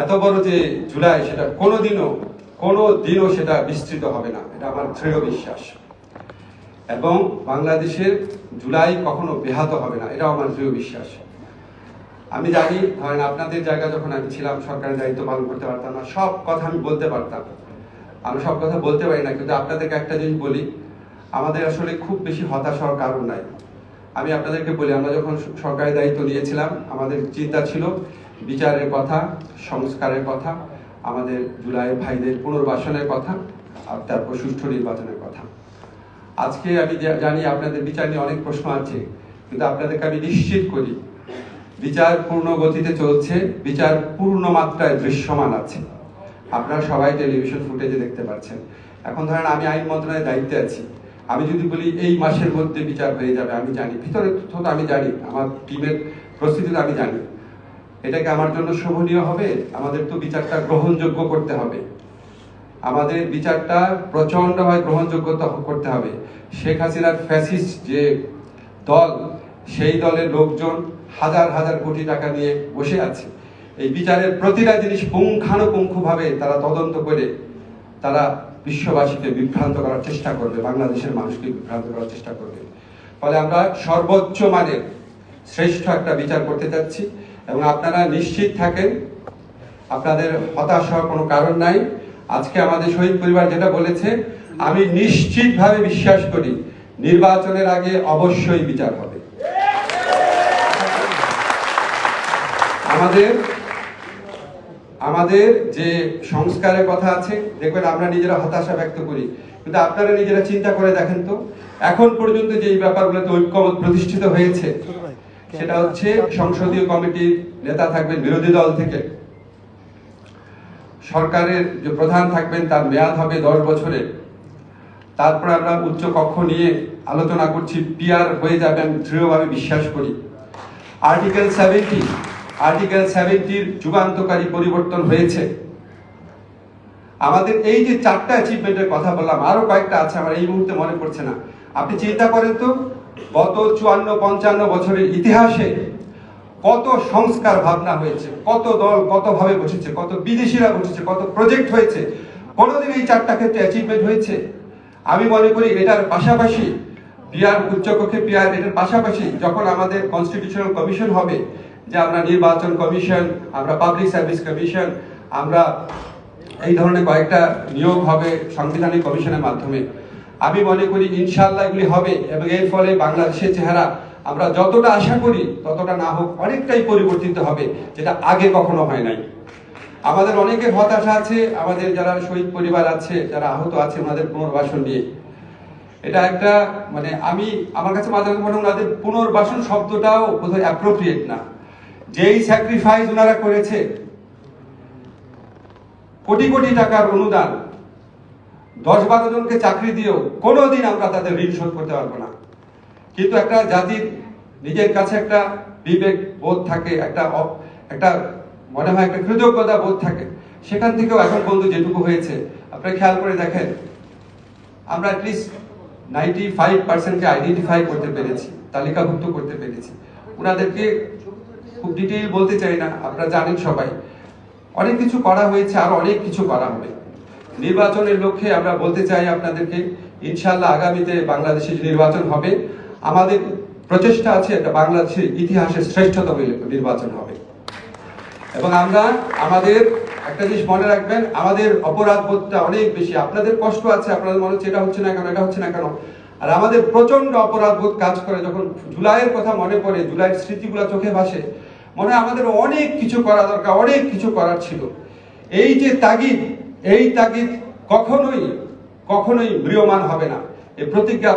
এত বড় যে জুলাই, সেটা কোনোদিনও কোনো দিনও সেটা বিস্তৃত হবে না। এটা আমার দৃঢ় বিশ্বাস। এবং বাংলাদেশের জুলাই কখনো ব্যাহত হবে না, এটাও আমার দৃঢ় বিশ্বাস। আমি জানি, ধরেন আপনাদের জায়গা যখন আমি ছিলাম, সরকারের দায়িত্ব পালন করতে পারতাম না, সব কথা আমি বলতে পারতাম। আমি সব কথা বলতে পারি না, কিন্তু আপনাদেরকে একটা জিনিস বলি, আমাদের আসলে খুব বেশি হতাশ হওয়ার কারণ নাই। আমি আপনাদেরকে বলি, আমরা যখন সরকারি দায়িত্ব নিয়েছিলাম, আমাদের চিন্তা ছিল বিচারের কথা, সংস্কারের কথা, আমাদের জুলাই ভাইদের পুনর্বাসনের কথা, আর তারপর সুষ্ঠু নির্বাচনের কথা। আজকে আমি জানি আপনাদের বিচার নিয়ে অনেক প্রশ্ন আছে, কিন্তু আপনাদেরকে আমি নিশ্চিত করি, বিচার পূর্ণ গতিতে চলছে, বিচার পূর্ণ মাত্রায় দৃশ্যমান আছে। আপনারা সবাই টেলিভিশন ফুটেজে দেখতে পাচ্ছেন। এখন ধরেন আমি আইন মন্ত্রণালয়ের দায়িত্বে আছি। আমি যদি বলি এই মাসের মধ্যে বিচার হয়ে যাবে, আমি জানি। ভিতরে তথ্য তো আমি জানি, আমার টিমের প্রস্তুতি তো আমি জানি। এটাকে আমার জন্য শোভনীয় হবে, আমাদের তো বিচারটা গ্রহণযোগ্য করতে হবে। আমাদের বিচারটা প্রচন্ডভাবে গ্রহণযোগ্যতা করতে হবে। শেখ হাসিনার ফ্যাসিস্ট যে দল, সেই দলের লোকজন হাজার হাজার কোটি টাকা নিয়ে বসে আছে। এই বিচারের প্রতিটা জিনিস পুঙ্খানুপুঙ্খভাবে তারা তদন্ত করে, তারা বিশ্ববাসীকে বিভ্রান্ত করার চেষ্টা করবে, বাংলাদেশের মানুষকে বিভ্রান্ত করার চেষ্টা করবে। ফলে আমরা সর্বোচ্চ মানের শ্রেষ্ঠ একটা বিচার করতে যাচ্ছি এবং আপনারা নিশ্চিত থাকেন, আপনাদের হতাশ হওয়ার কোনো কারণ নাই। আজকে আমাদের শহীদ পরিবার যেটা বলেছে, আমি নিশ্চিতভাবে বিশ্বাস করি, নির্বাচনের আগে অবশ্যই বিচার হবে। আমাদের আমাদের যে সংস্কারের কথা আছে, দেখবেন আমরা নিজেরা হতাশা ব্যক্ত করি। কিন্তু আপনারা নিজেরা চিন্তা করে দেখেন তো, এখন পর্যন্ত যে ব্যাপারগুলোতে ঐক্যমত প্রতিষ্ঠিত হয়েছে, সেটা হচ্ছে সংসদীয় কমিটির নেতা থাকবেন, বিরোধী দল থেকে। সরকারের যে প্রধান থাকবেন, তার মেয়াদ হবে দশ বছরে। তারপর আমরা উচ্চ কক্ষ নিয়ে আলোচনা করছি পিয়ার হয়ে যাবে আমি দৃঢ়ভাবে বিশ্বাস করি। আর্টিকেল সেভেন্টি আর্টিকেল সেভেন্টির যুগান্তকারী পরিবর্তন হয়েছে। আমাদের এই যে চারটা অ্যাচিভমেন্টের কথা বললাম, আরও কয়েকটা আছে আমার এই মুহূর্তে মনে পড়ছে না। আপনি চিন্তা করেন তো, গত চুয়ান্ন, পঞ্চান্ন বছরের ইতিহাসে কত সংস্কার ভাবনা হয়েছে, কত দল কত ভাবে বসেছে, কত বিদেশিরা বসেছে, কত প্রজেক্ট হয়েছে, কোনোদিন এই চারটা ক্ষেত্রে অ্যাচিভমেন্ট হয়েছে? আমি মনে করি এটার পাশাপাশি পিয়ার উচ্চকক্ষে পিয়ার এটার পাশাপাশি যখন আমাদের কনস্টিটিউশনাল কমিশন হবে যে আমরা নির্বাচন কমিশন, আমরা পাবলিক সার্ভিস কমিশন আমরা এই ধরনের কয়েকটা নিয়োগ হবে সাংবিধানিক কমিশনের মাধ্যমে। আমি মনে করি ইনশাআল্লাহ এগুলি হবে এবং এর ফলে বাংলাদেশের চেহারা আমরা যতটা আশা করি ততটা না হোক অনেকটাই পরিবর্তিত হবে, যেটা আগে কখনো হয় নাই। আমাদের অনেকের হতাশা আছে, আমাদের যারা শহীদ পরিবার আছে, যারা আহত আছে, ওনাদের পুনর্বাসন নিয়ে। এটা একটা মানে আমি, আমার কাছে মাঝে মনে পুনর্বাসন শব্দটাও বোধহয় অ্যাপ্রোপ্রিয়েট না। যেই স্যাক্রিফাইস ওনারা করেছে, কোটি কোটি টাকার অনুদান, দশ বারো জনকে চাকরি দিয়েও কোনোদিন আমরা তাদের ঋণ শোধ করতে পারব না। কিন্তু একটা জাতির নিজের কাছে একটা বিবেক বোধ থাকে, একটা একটা মনে হয় একটা কৃতজ্ঞতা বোধ থাকে। সেখান থেকেও এখন পর্যন্ত যেটুকু হয়েছে আপনারা খেয়াল করে দেখেন, আমরা অ্যাটলিস্ট নাইনটি ফাইভ পার্সেন্টকে আইডেন্টিফাই করতে পেরেছি, তালিকাভুক্ত করতে পেরেছি। ওনাদেরকে খুব ডিটেইল বলতে চাই না, আপনারা জানেন সবাই। অনেক কিছু করা হয়েছে, আর অনেক কিছু করা হবে। নির্বাচনের লক্ষ্যে আমরা বলতে চাই আপনাদেরকে ইনশাল্লাহ আগামীতে বাংলাদেশে নির্বাচন হবে, আমাদের প্রচেষ্টা আছে একটা বাংলাদেশের ইতিহাসের শ্রেষ্ঠতম নির্বাচন হবে। এবং আমরা আমাদের, একটা জিনিস মনে রাখবেন, আমাদের অপরাধ বোধটা অনেক বেশি। আপনাদের কষ্ট আছে, আপনাদের মনে হচ্ছে এটা হচ্ছে না কেন, এটা হচ্ছে না কেন? আর আমাদের প্রচণ্ড অপরাধ বোধ কাজ করে, যখন জুলাইয়ের কথা মনে পড়ে, জুলাইয়ের স্মৃতিগুলো চোখে ভাসে মনে আমাদের অনেক কিছু করা দরকার, অনেক কিছু করার ছিল। এই যে তাগিদ, এই তাগিদ কখনোই কখনোই ব্রিয়মান হবে না। এই প্রতিজ্ঞা